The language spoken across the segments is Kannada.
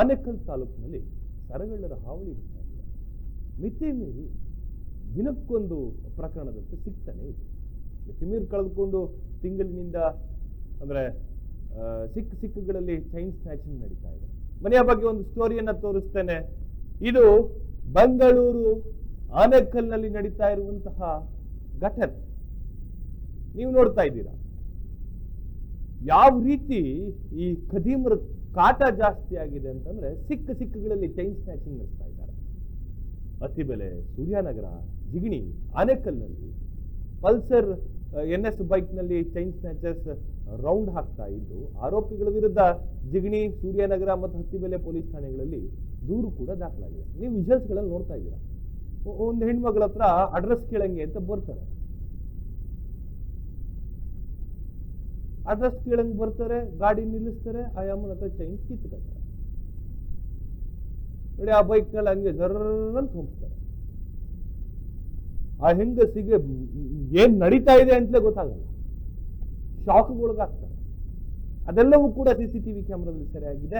ಆನೇಕಲ್ ತಾಲೂಕಿನಲ್ಲಿ ಸರಗಳ್ಳರ ಹಾವಳಿ ಹೆಚ್ಚಾಗಿದೆ. ಮಿತಿ ಮೀರಿ ದಿನಕ್ಕೊಂದು ಪ್ರಕರಣದಂತೆ ಸಿಗ್ತಾನೆ ಇದೆ. ಮಿತಿ ಮೀರಿ ಕಳೆದುಕೊಂಡು ತಿಂಗಳಿನಿಂದ ಅಂದರೆ ಸಿಖ್ ಸಿಕ್ಕುಗಳಲ್ಲಿ ಚೈನ್ ಸ್ನ್ಯಾಚಿಂಗ್ ನಡೀತಾ ಇದೆ. ಮನೆಯ ಬಗ್ಗೆ ಒಂದು ಸ್ಟೋರಿಯನ್ನು ತೋರಿಸ್ತೇನೆ. ಇದು ಬೆಂಗಳೂರು ಆನೆಕಲ್ನಲ್ಲಿ ನಡೀತಾ ಇರುವಂತಹ ಘಟನೆ. ನೀವು ನೋಡ್ತಾ ಇದ್ದೀರಾ. ಯಾವ ರೀತಿ ಈ ಖದೀಮರ ಕಾಟ ಜಾಸ್ತಿ ಆಗಿದೆ ಅಂತಂದ್ರೆ ಸಿಕ್ಕ ಸಿಕ್ಕಗಳಲ್ಲಿ ಚೈನ್ ಸ್ನ್ಯಾಚಿಂಗ್ ನಡೆಸ್ತಾ ಇದ್ದಾರೆ. ಅತಿಬೆಲೆ ಸೂರ್ಯನಗರ, ಜಿಗಣಿ, ಆನೆಕಲ್ನಲ್ಲಿ ಪಲ್ಸರ್ ಎನ್ ಎಸ್ ಬೈಕ್ನಲ್ಲಿ ಚೈನ್ ಸ್ನ್ಯಾಚರ್ಸ್ ರೌಂಡ್ ಹಾಕ್ತಾ ಇದ್ದು, ಆರೋಪಿಗಳ ವಿರುದ್ಧ ಜಿಗಣಿ, ಸೂರ್ಯನಗರ ಮತ್ತು ಹತ್ತಿಬೆಲೆ ಪೊಲೀಸ್ ಠಾಣೆಗಳಲ್ಲಿ ದೂರು ಕೂಡ ದಾಖಲಾಗಿದೆ. ನೀವು ವಿಜಲ್ಸ್ಗಳಲ್ಲಿ ನೋಡ್ತಾ ಇದ್ದೀರಾ. ಒಂದು ಹೆಣ್ಮಗಳ ಹತ್ರ ಅಡ್ರೆಸ್ ಕೇಳಂಗೆ ಅಂತ ಬರ್ತಾರೆ. ಅಡ್ರೆಸ್ ಕೇಳಂಗೆ ಬರ್ತಾರೆ, ಗಾಡಿ ನಿಲ್ಲಿಸ್ತಾರೆ, ಆ ಅಮ್ಮನ ಹತ್ರ ಚೈನ್ ಕಿತ್ಕೊತಾರೆ ನೋಡಿ ಆ ಬೈಕ್ನಲ್ಲಿ ಹಂಗೆ ಜರ್ರಂತ ಹೋಗ್ತಾರೆ. ಆ ಹೆಂಗಸಿಗೆ ಏನ್ ನಡೀತಾ ಇದೆ ಅಂತಲೇ ಗೊತ್ತಾಗಲ್ಲ. ಶಾಕ್ಗೊಳಗಾಗ್ತಾರೆ ಅದೆಲ್ಲವೂ ಕೂಡ ಸಿ ಸಿ ಟಿವಿ ಕ್ಯಾಮ್ರಾದಲ್ಲಿ ಸೆರೆಯಾಗಿದೆ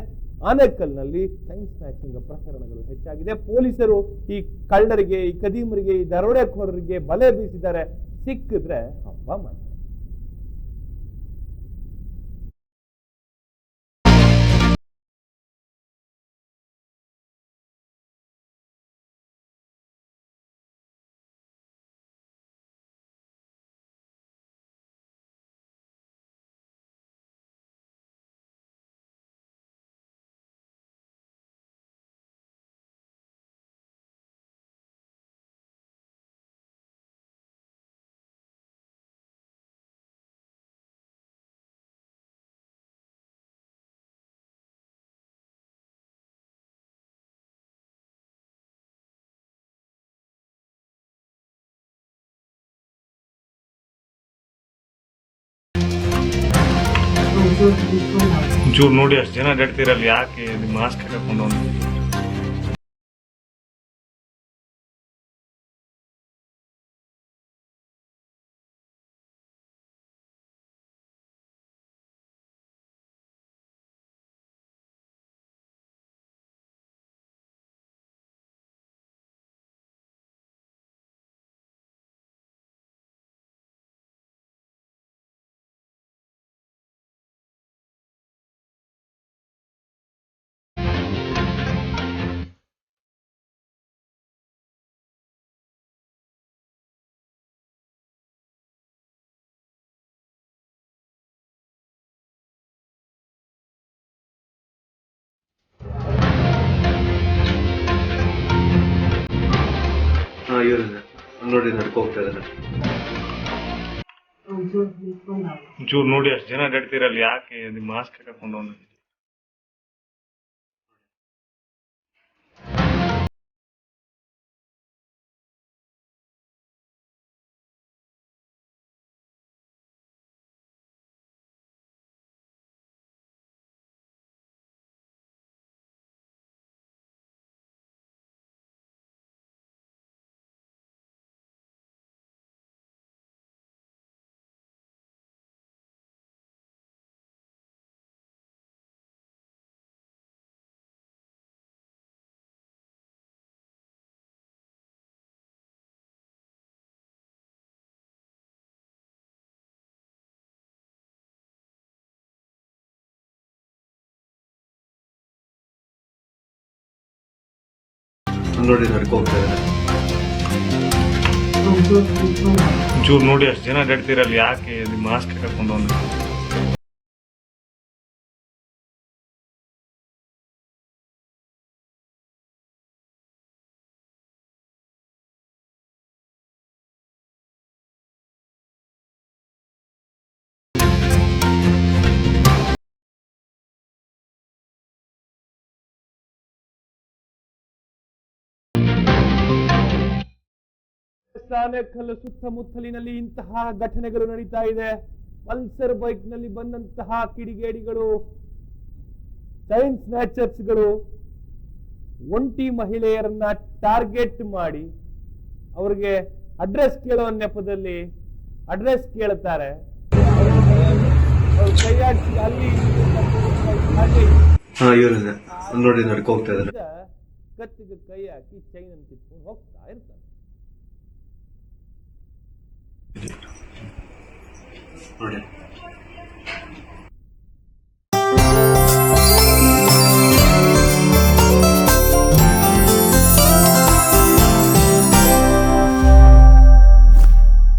ಆನೇಕಲ್ನಲ್ಲಿ ಚೈನ್ ಸ್ನ್ಯಾಚಿಂಗ್ ಪ್ರಕರಣಗಳು ಹೆಚ್ಚಾಗಿದೆ. ಪೊಲೀಸರು ಈ ಕಳ್ಳರಿಗೆ, ಈ ಕದೀಮರಿಗೆ ಈ ದರೋಡೆಕೋರರಿಗೆ ಬಲೆ ಬೀಸಿದ್ದಾರೆ. ಸಿಕ್ಕಿದ್ರೆ ಹಬ್ಬ ಮಾಡ್ತಾರೆ. ಒಂಚೂರು ನೋಡಿ ಅಷ್ಟು ಜನ ಅಡ್ಡಾಡ್ತಿರಲ್ಲ ಯಾಕೆ ಮಾಸ್ಕ್ ಹಾಕೊಂಡು ನೋಡಿ ನಡ್ಕೋಗ್ತಾ ಇದಾರೆ. ಒಂಚೂರು ನೋಡಿ ಅಷ್ಟು ಜನ ನಡ್ತೀರಲ್ಲಿ ಯಾಕೆ ಮಾಸ್ಕ್ ಹಾಕೊಂಡು ನೋಡಿ ನಡ್ಕೋಗ್ತಾ ಇದ್ದಾರೆ. ಒಂಚೂರು ನೋಡಿ ಅಷ್ಟು ಜನ ಅಲ್ಲಿ ಯಾಕೆ ಮಾಸ್ಕ್ ಹಾಕೊಂಡು ಆನೇಕಲ್ ಸುತ್ತಮುತ್ತಲಿನಲ್ಲಿ ಇಂತಹ ಘಟನೆಗಳು ನಡೀತಾ ಇದೆ. ಪಲ್ಸರ್ ಬೈಕ್ನಲ್ಲಿ ಬಂದಂತಹ ಕಿಡಿಗೇಡಿಗಳು ಚೈನ್ ಸ್ನ್ಯಾಚರ್ಸ್ಗಳು ಒಂಟಿ ಮಹಿಳೆಯರನ್ನ ಟಾರ್ಗೆಟ್ ಮಾಡಿ ಅವರಿಗೆ ಅಡ್ರೆಸ್ ಕೇಳೋ ನೆಪದಲ್ಲಿ ಅಡ್ರೆಸ್ ಕೇಳುತ್ತಾರೆ ಕೈ ಹಾಕಿ ಅಲ್ಲಿ ಇಲ್ಲಿ ಅಂತ ಅಲ್ಲಿ ಹಾ ಇವ್ರನ್ನ ಹೋಗ್ತಾ ಇದಾರೆ ಕತ್ತಿಗೆ ಕೈ ಹಾಕಿ ಚೈನ್ ಅಂತ ಕಿತ್ಕೊಂಡು ಹೋಗ್ತಾ ಇರ್ತಾನೆ ನೋಡಿ